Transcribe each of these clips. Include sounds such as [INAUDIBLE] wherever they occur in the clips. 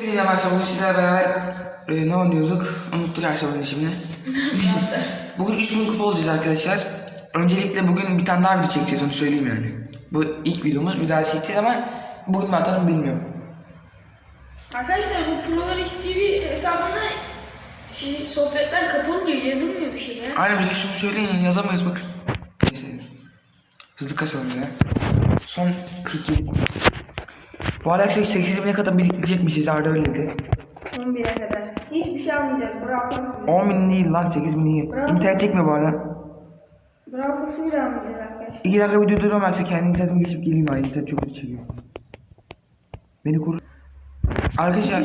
Hepinize merhaba bugün sizlerle beraber e, ne oynuyorduk? Unuttuk arkadaşlar [LAUGHS] bugün şimdi. bugün 3000 kupa olacağız arkadaşlar. Öncelikle bugün bir tane daha video çekeceğiz onu söyleyeyim yani. Bu ilk videomuz bir daha çekeceğiz ama bugün mi atarım bilmiyorum. Arkadaşlar bu Prolar XTV hesabına şey, sohbetler kapalı diyor, yazılmıyor bir şey ya. Aynen bize şunu söyleyin yazamıyoruz bakın. Neyse. Hızlı kasalım ya. Son 42. Bu arada arkadaşlar 8 bine kadar biriktirecekmişiz Arda öyle dedi. 11'e kadar. Hiçbir şey almayacağız. Bravo. 10 bin değil lan 8 bin iyi. İnternet çekmiyor bu arada. Bravo bile almayacağız arkadaşlar. 2 dakika video duramazsa kendi internetime geçip geleyim abi. İnternet çok kötü çekiyor. Beni kur. Arkadaşlar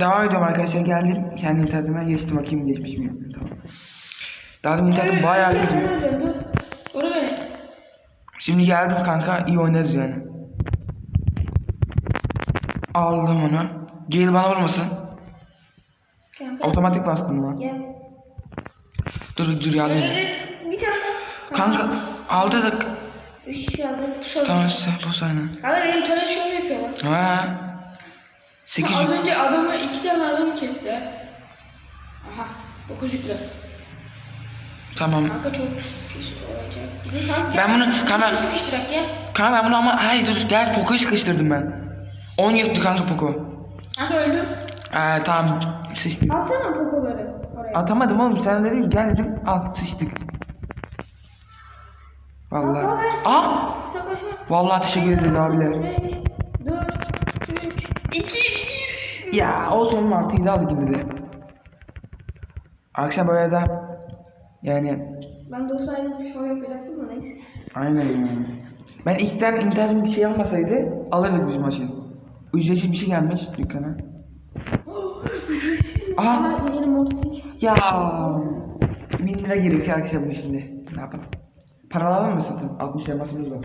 devam ediyorum arkadaşlar geldim. Kendi internetime geçtim bakayım geçmiş mi? Tamam. Daha internetim bayağı Ben kötü. Koru. Şimdi geldim kanka iyi oynarız yani. Aldım onu. Gel bana vurmasın. Kanka. Otomatik bastım lan. Gel. Dur dur yardım edin. Bir tane. Kanka aldık. Üç şey. Pusalım. Tamam size bu sayına. Abi benim töre şov yapıyor lan. Ha. 8 Az önce adamı iki tane adamı kesti. Aha. Dokuz yüklü. Tamam. Kanka çok pis olacak. Kanka, Ben bunu- kanka- şey. Kanka ben bunu ama hayır dur gel Poco'yu sıkıştırdım ben. 10 yüklü kanka Poco. Kanka öldüm. Ee, tamam sıçtık. Alsana pokoları oraya. Atamadım oğlum sen dedim gel dedim al sıçtık. Vallahi. Al, al, al. Ah! Savaşma. Vallahi teşekkür ederim abiler. 5, 4, 3, 2, 1. Ya o son martıyı aldı gibi de. Akşam böyle de yani Ben dostlarla bir şov yapacaktım da neyse. aynen yani. Ben ilkten internet bir şey almasaydı alırdık biz maçı. Ücretsiz bir şey gelmiş dükkana. [GASPS] Aha yeni mortis ya 1000 lira gerekiyor bunun şimdi. Ne yapalım? Paralar mı satın? 60 elmasımız var.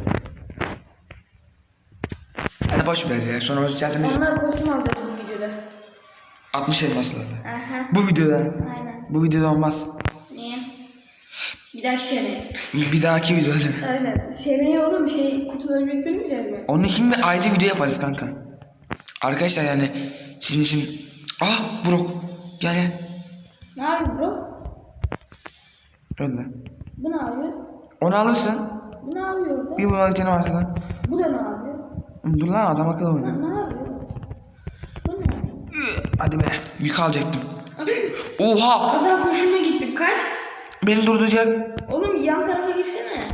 Hadi boş ver ya. Sonra biz Onlar kostüm alacağız bu videoda. 60 elmaslarla. Aha. Bu videoda. Aynen. Bu videoda olmaz. Niye? Bir dahaki sene. Bir dahaki videoda. Aynen. Seneye oğlum şey kutuları beklemeyeceğiz mi? Onun için bir ayrıca video yaparız kanka. Arkadaşlar yani sizin için... Ah Brok. Gel gel. Ne yapıyor bro? Öyle. Bu ne yapıyor? Onu alırsın. Bu ne yapıyor orada? Bir bunu canım arkadan. Bu da ne yapıyor? Dur lan adam akıllı oynuyor. Ne yapıyor? Bu ne? Hadi be. Yük alacaktım. Oha! Kaza kurşununa gittim. Kaç? Beni durduracak. Oğlum yan tarafa girsene.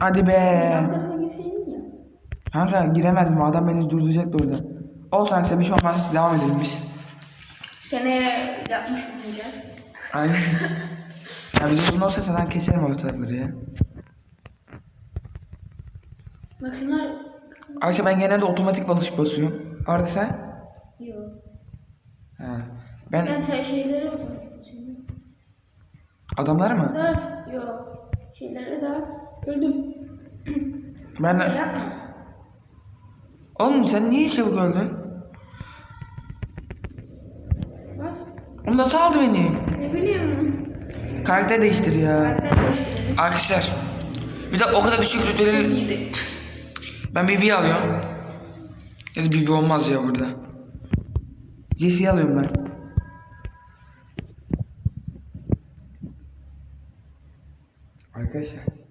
Hadi be. Yan tarafa girseydin Kanka giremezdim. Adam beni durduracak da orada. Olsun arkadaşlar bir şey olmaz. Devam edelim biz. Seneye yapmış olacağız. Aynen. [LAUGHS] ya biz uzun olsa zaten keserim o tarafları ya. Bak şunlar... Arkadaşlar ben genelde otomatik balış basıyorum. Arda sen? Yok. Ha. Ben Ben te şeyleri mi? adamlar mı? Da yok. Şeyleri de öldüm. Ben de... Yapma. Oğlum sen niye çabuk öldün? Bas. Oğlum nasıl aldı beni? Ne bileyim. Karakter değiştir ya. Karakter. Arkadaşlar bir de o kadar düşük İyiydi. ben BB alıyorum. Ya da BB olmaz ya burada. Jesse'yi alıyorum ben. Arkadaşlar.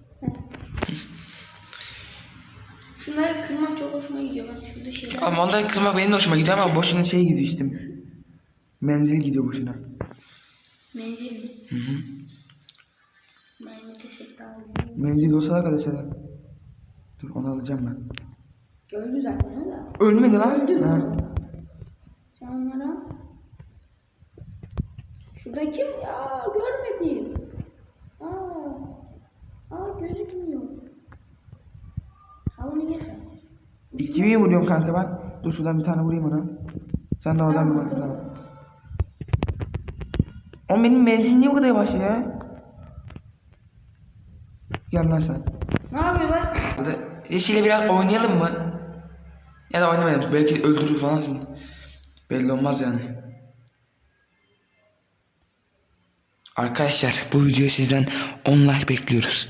Şunları kırmak çok hoşuma gidiyor. Bak şurada şeyler. Ama onları kırmak benim de hoşuma gidiyor ama boşuna şey gidiyor işte. Menzil gidiyor boşuna. Menzil mi? Hı hı. Mermi teşekkür ederim. Menzil olsa arkadaşlar. Dur onu alacağım ben. Öldü zaten o da. Ölmedi lan. Öldü Ha. lan. Sen onlara... Şurada kim ya? Görmedim. Aa. Aa gözükmüyor. Ha bunu yersen. İki mi vuruyorum kanka ben? Dur şuradan bir tane vurayım ona. Sen de oradan bir. Tamam. Oğlum benim menzilim niye bu kadar yavaş ya? Lan sen. Ne yapıyor lan? Yeşil'le biraz oynayalım mı? Ya da oynamayalım. Belki öldürür falan. Belli olmaz yani. Arkadaşlar bu videoyu sizden 10 like bekliyoruz.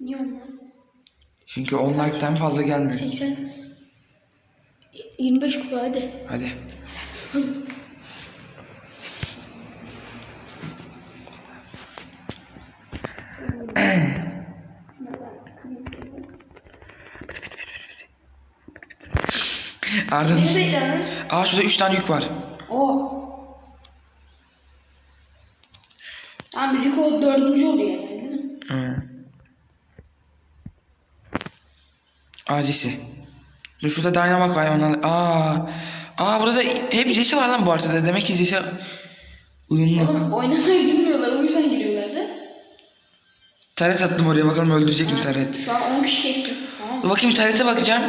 Niye? Çünkü 10 like'tan fazla gelmiyor. 80. 25 kupa hadi. Hadi. Ardın. Ne bekle lan? Aa şurada 3 tane yük var. O. Tamam Rico dördüncü oluyor yani değil mi? Hı. Acisi. Dur şurada Dynamax var onlar. Aa. Aa burada hep Jesse var lan bu haritada. Demek ki Jesse uyumlu. Oğlum oynamayı bilmiyorlar o yüzden giriyorlardı. Taret attım oraya bakalım öldürecek mi taret. Şu an 10 kişi kestim. Tamam Dur bakayım tarete bakacağım.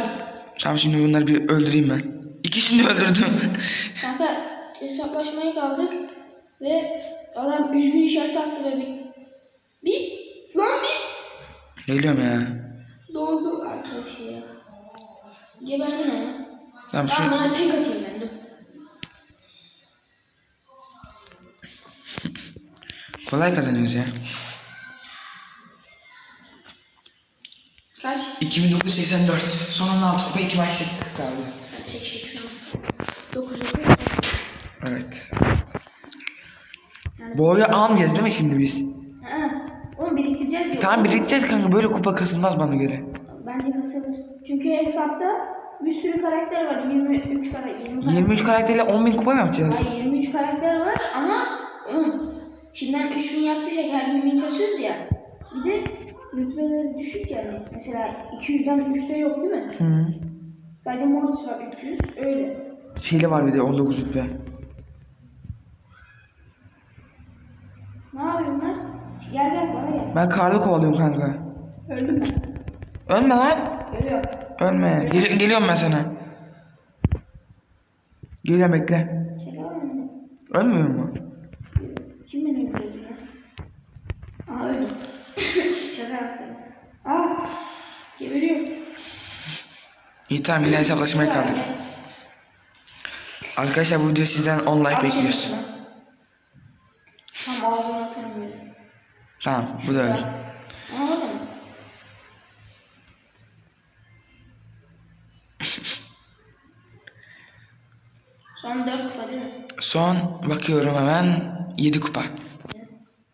Tamam şimdi bunları bir öldüreyim ben. İkisini de öldürdüm. Kanka hesaplaşmaya kaldık ve adam üzgün işareti attı ve bir bir lan bir Geliyorum ya. Geberdin onu. Tamam şu bana tek atayım ben dur. kolay kazanıyoruz ya. Kaç? 2984. Son 16 kupa 2 maç kaldı. 8 8 9 9 Evet. Bu oyunu almayacağız değil mi şimdi biz? Ha, onu biriktireceğiz diyor. Tamam biriktireceğiz kanka böyle kupa kasılmaz bana göre. Bence kasılır. Çünkü hesapta bir sürü karakter var. 23 karakter. 20 karakter. 23 karakterle 10.000 kupa mı yapacağız? Hayır 23 karakter var ama oğlum, şimdiden 3000 yaptıysak her gün 1000 kasıyoruz ya. Bir de rütbeleri düşük yani. Mesela 200'den 3'te yok değil mi? Hı. Sadece Mortis var 300 öyle. Şeyli var bir de 19 rütbe. Ne yapıyorsun lan? Gel gel bana gel. Ben karlı kovalıyorum kanka. Öldüm ben. Ölme lan. Ölüyor. Ölme. Gel- geliyorum ben sana. Geliyorum bekle. Ölmüyor mu? Kim beni öldürdü ya? Aa öldüm. Şaka yaptım. Aa. Geberiyor. İyi tamam yine hesaplaşmaya kaldık. Arkadaşlar bu video sizden 10 like bekliyoruz. Tam ağzına atarım böyle. Tamam bu da öyle. Aa öyle mi? Son 4 kupa değil mi? Son bakıyorum hemen 7 kupa.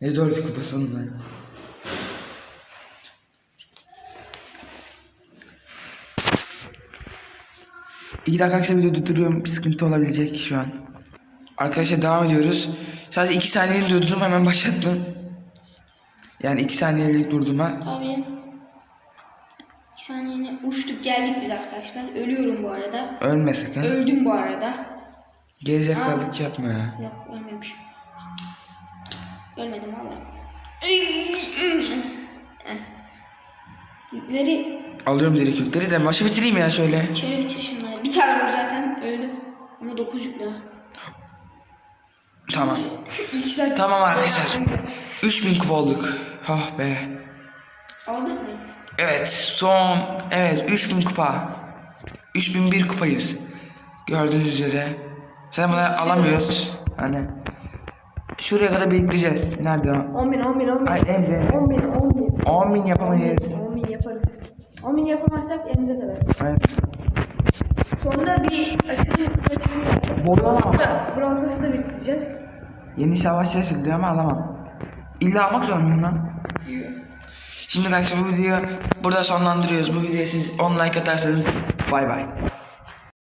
Ne 4 kupası oğlum lan? İki dakika arkadaşlar video durduruyorum. Bir sıkıntı olabilecek şu an. Arkadaşlar devam ediyoruz. Sadece 2 saniyeliğine durdurdum hemen başlattım. Yani 2 saniyelik durdurma. Tabii. 2 saniyene uçtuk geldik biz arkadaşlar. Ölüyorum bu arada. Ölme sakın. Öldüm bu arada. Gerizekalılık yapma ya. Yok ölmemişim. Ölmedim valla. Yükleri Alıyorum direkt yükleri de maçı bitireyim ya şöyle. şöyle bitir şunları. Bir tane var zaten öldü. Ama 9 yüklü var. Tamam. [LAUGHS] İki saat. Tamam arkadaşlar. 3000 kupa olduk. Oh be. Aldın mı? Evet son evet 3000 kupa. 3001 kupayız. Gördüğünüz üzere. Sen bunları alamıyoruz. Hani şuraya kadar biriktireceğiz. Nerede o? 10 bin 10 bin 10 bin. Ay Emze. 10 bin 10 bin. 10 bin yapamayız. 10 bin yaparız. 10 bin yapamazsak elimize kadar. Evet. Sonunda bir açılım. Boyu alamam. Broncos'u da biriktireceğiz. Yeni savaşçı diyor ama alamam. İlla almak zorundayım lan. Şimdi arkadaşlar bu videoyu burada sonlandırıyoruz. Bu videoya siz 10 like atarsanız bay bay.